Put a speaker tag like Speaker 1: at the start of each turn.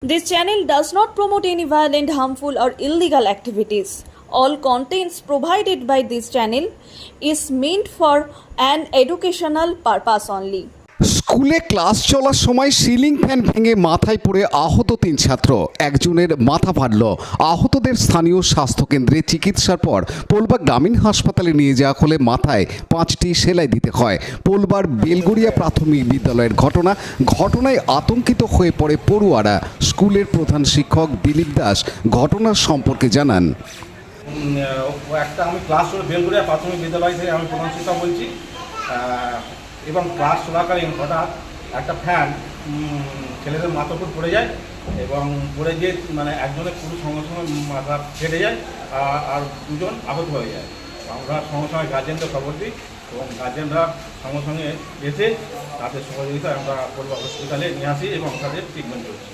Speaker 1: This channel does not promote any violent, harmful, or illegal activities. All contents provided by this channel is meant for an educational purpose only.
Speaker 2: স্কুলে class চলার সময় ceiling fan ভেঙে মাথায় পড়ে আহত তিন ছাত্র। একজনের মাথা ফাটল আহতদের স্থানীয় স্বাস্থ্যকেন্দ্রে চিকিৎসার পর পোলবা গ্রামীণ হাসপাতালে নিয়ে যাওয়া হলে মাথায় পাঁচটি সেলাই দিতে হয়। পোলবার বেলগড়িয়া প্রাথমিক বিদ্যালয়ের ঘটনা, ঘটনায় আতঙ্কিত হয়ে পড়ে পড়ুয়ারা। স্কুলের প্রধান শিক্ষক দিলীপ দাস ঘটনার সম্পর্কে জানান।
Speaker 3: একটা আমি ক্লাস বেলগুড়িয়া প্রাথমিক বিদ্যালয় থেকে আমি প্রধান শিক্ষক বলছি। এবং ক্লাস চলাকালীন হঠাৎ একটা ফ্যান ছেলেদের মাথার উপর পড়ে যায় এবং পড়ে গিয়ে মানে একজনের পুরো সঙ্গে সঙ্গে মাথা ফেটে যায় আর- দুজন আহত হয়ে যায়। আমরা সঙ্গে সঙ্গে গার্জেনদের খবর দিই এবং গার্জেনরা সঙ্গে সঙ্গে এসে তাদের সহযোগিতা আমরা পরিবার হসপিটালে নিয়ে আসি এবং তাদের ট্রিটমেন্ট করছি